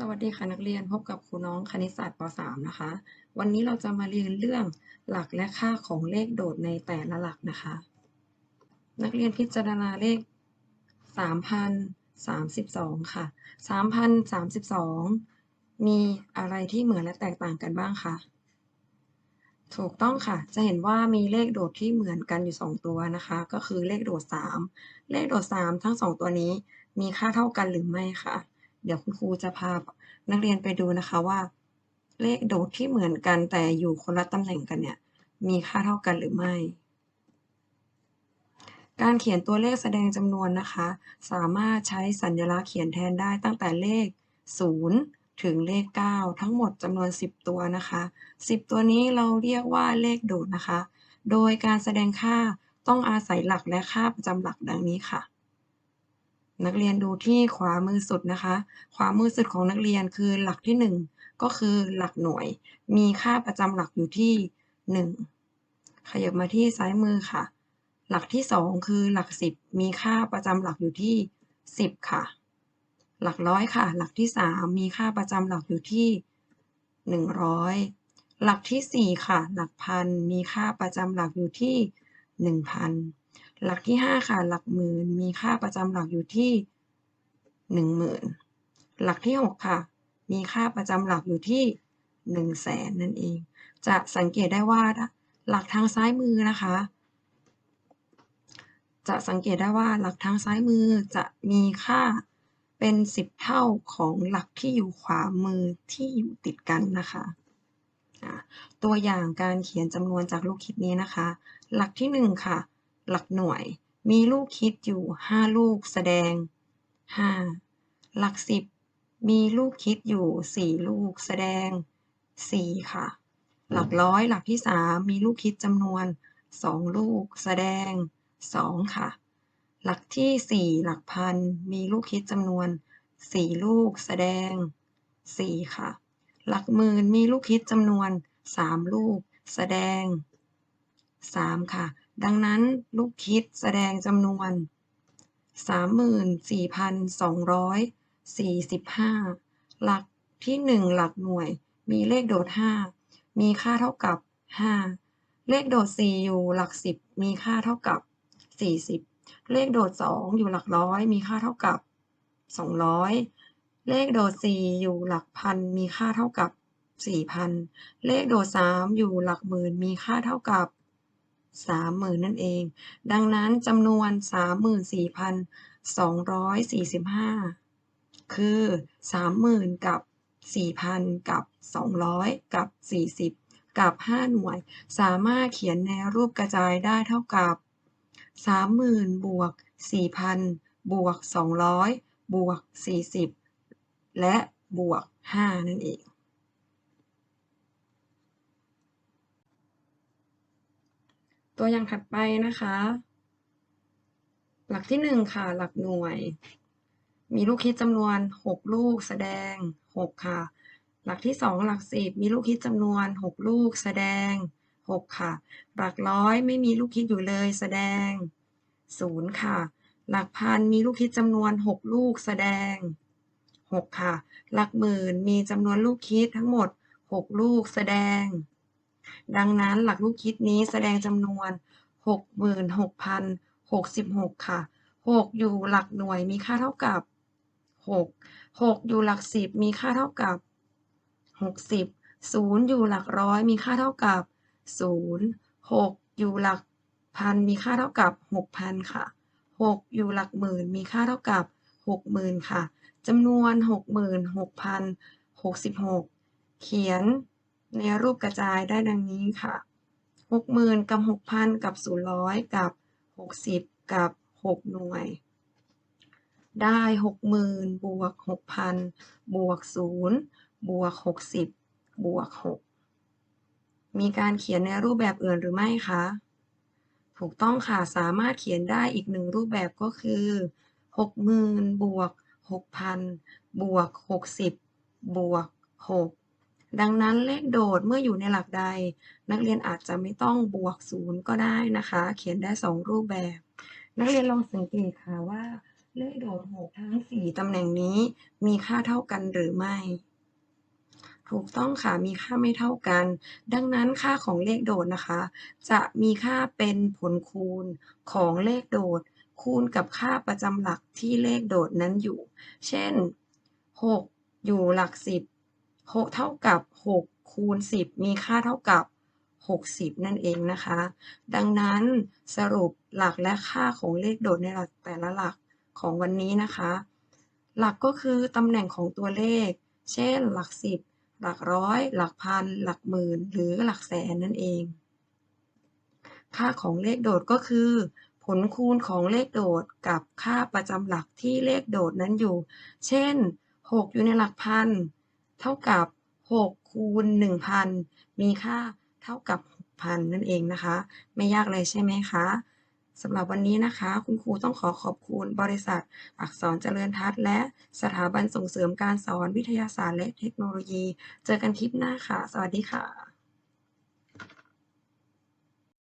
สวัสดีค่ะนักเรียนพบกับครูน้องคณิตศาสตร์ป .3 นะคะ วันนี้เราจะมาเรียนเรื่องหลักและค่าของเลขโดดในแต่ละหลักนะคะ นักเรียนพิจารณาเลข 3,032 ค่ะ 3,032 มีอะไรที่เหมือนและแตกต่างกันบ้างคะถูกต้องค่ะ จะเห็นว่ามีเลขโดดที่เหมือนกันอยู่ 2 ตัวนะคะ ก็คือเลขโดด 3 เลขโดด 3 ทั้ง 2 ตัวนี้มีค่าเท่ากันหรือไม่คะ เดี๋ยวคุณครูจะพานักเรียนไปดูนะคะว่า เลขโดดที่เหมือนกันแต่อยู่คนละตำแหน่งกันเนี่ย มีค่าเท่ากันหรือไม่ การเขียนตัวเลขแสดงจำนวนนะคะ สามารถใช้สัญลักษณ์เขียนแทนได้ตั้งแต่เลข 0 ถึงเลข 9 ทั้งหมดจำนวน 10 ตัวนะคะ 10 ตัวนี้เราเรียกว่าเลขโดดนะคะ โดยการแสดงค่าต้องอาศัยหลักและค่าประจำหลักดังนี้ค่ะ นักเรียนดูที่ขวามือสุดนะคะ ขวามือสุดของนักเรียนคือหลักที่ 1 ก็คือหลักหน่วย มีค่าประจำหลักอยู่ที่ 1 ขยับมาที่ซ้ายมือค่ะ หลักที่ 2 คือหลัก 10 มีค่าประจำหลักอยู่ที่ 10 ค่ะ หลักร้อยค่ะ หลักที่ 3 มีค่าประจำหลักอยู่ที่ 100 หลักที่ 4 ค่ะ หลักพันมีค่าประจำหลักอยู่ที่ 1,000 หลักที่ 5 ค่ะ หลักหมื่นมีค่าประจำหลักอยู่ที่ 10,000 หลักที่ 6 ค่ะ มีค่าประจำหลักอยู่ที่ 100,000นั่นเอง จะสังเกตได้ว่าหลักทางซ้ายมือนะคะ จะสังเกตได้ว่าหลักทางซ้ายมือจะมีค่าเป็น 10 เท่าของหลักที่อยู่ขวามือที่อยู่ติดกันนะคะตัวอย่างการเขียนจำนวนจากลูกคิดนี้นะคะ หลักที่ 1 ค่ะ หลักหน่วย มีลูกคิดอยู่ 5 ลูกแสดง 5 หลัก10มีลูกคิดอยู่ 4 ลูกแสดง 4 ค่ะ หลักร้อยหลักที่ 3 มีลูกคิดจำนวน 2 ลูกแสดง 2 ค่ะ หลักที่ 4 หลักพัน มีลูกคิดจำนวน 4 ลูกแสดง 4 ค่ะ หลักหมื่นมีลูกคิดจำนวน 3 ลูกแสดง 3 ค่ะ ดังนั้นลูกคิดแสดงจำนวน 34,245 หลักที่ 1 หลักหน่วย มีเลขโดด 5 มีค่าเท่ากับ 5 เลขโดด 4 อยู่หลัก 10 มีค่าเท่ากับ 40 เลขโดด 2 อยู่หลักร้อย มีค่าเท่ากับ 200 เลขโดด 4 อยู่หลักพัน มีค่าเท่ากับ 4,000 เลขโดด 3 อยู่หลักหมื่น มีค่าเท่ากับ 30,000 นั่นเอง ดังนั้นจำนวน 34,245 คือ 30,000 กับ 4,000 กับ 200 กับ 40 กับ 5 หน่วย สามารถเขียนในวรูปกระจายได้เท่ากับ 30,000 บวก 4,000 บวก 200 บวก 40 และบวก 5 นั่นเอง ตัวอย่างถัดไปนะคะ หลักที่1ค่ะ หลักหน่วย มีลูกคิดจำนวน6ลูกแสดง6ค่ะ หลักที่2หลัก10มีลูกคิดจำนวน6ลูกแสดง6ค่ะ หลักร้อยไม่มีลูกคิดอยู่เลยแสดง0ค่ะ หลักพันมีลูกคิดจำนวน6ลูกแสดง6ค่ะ หลักหมื่นมีจำนวนลูกคิดทั้งหมด6ลูกแสดง ดังนั้นหลักลูกคิดนี้แสดงจำนวน 66,066 ค่ะ 6 อยู่หลักหน่วยมีค่าเท่ากับ 6 6 อยู่หลัก 10 มีค่าเท่ากับ 60 0 อยู่หลักร้อยมีค่าเท่ากับ 0 6 อยู่หลักพันมีค่าเท่ากับ 6,000 ค่ะ 6 อยู่หลักหมื่นมีค่าเท่ากับ 60,000 ค่ะจำนวน 66,066 เขียน ในรูปกระจายได้ดังนี้ค่ะ 60,000 กับ 6,000 กับ000 กับ 60 กับ 6 หน่วย ได้ 60,000 บวก 6,000 บวก 0 บวก 60 บวก 6 มีการเขียนในรูปแบบอื่นหรือไม่คะ ถูกต้องค่ะ สามารถเขียนได้อีกหนึ่งรูปแบบก็คือ 60,000 บวก 6,000 บวก 60 บวก 6 ดังนั้นเลขโดดเมื่ออยู่ในหลักใด นักเรียนอาจจะไม่ต้องบวก0ก็ได้นะคะ เขียนได้ 2 รูปแบบ นักเรียนลองสังเกตค่ะว่า เลขโดด6ทั้ง 4ตำแหน่งนี้มีค่าเท่ากันหรือไม่ ถูกต้องค่ะมีค่าไม่เท่ากัน ดังนั้นค่าของเลขโดดนะคะ จะมีค่าเป็นผลคูณของเลขโดด คูณกับค่าประจำหลักที่เลขโดดนั้นอยู่ เช่น 6 อยู่หลัก10 6เท่ากับ6คูณ10 มีค่าเท่ากับ 60 นั่นเองนะคะ ดังนั้นสรุปหลักและค่าของเลขโดดในหลักแต่ละหลักของวันนี้นะคะ หลักก็คือตำแหน่งของตัวเลข เช่น หลัก 10 หลักร้อย หลักพัน หลักหมื่น หรือหลักแสนนั่นเอง ค่าของเลขโดดก็คือ ผลคูณของเลขโดดกับค่าประจำหลักที่เลขโดดนั้นอยู่ เช่น 6 อยู่ในหลักพัน เท่ากับ 6 คูณ 1,000 มีค่าเท่ากับ 6,000 นั่นเองนะคะ ไม่ยากเลยใช่ไหมคะสำหรับวันนี้นะคะ คุณครูต้องขอขอบคุณบริษัท อักษรเจริญทัศน์และสถาบันส่งเสริมการสอนวิทยาศาสตร์และเทคโนโลยี เจอกันคลิปหน้าค่ะ สวัสดีค่ะ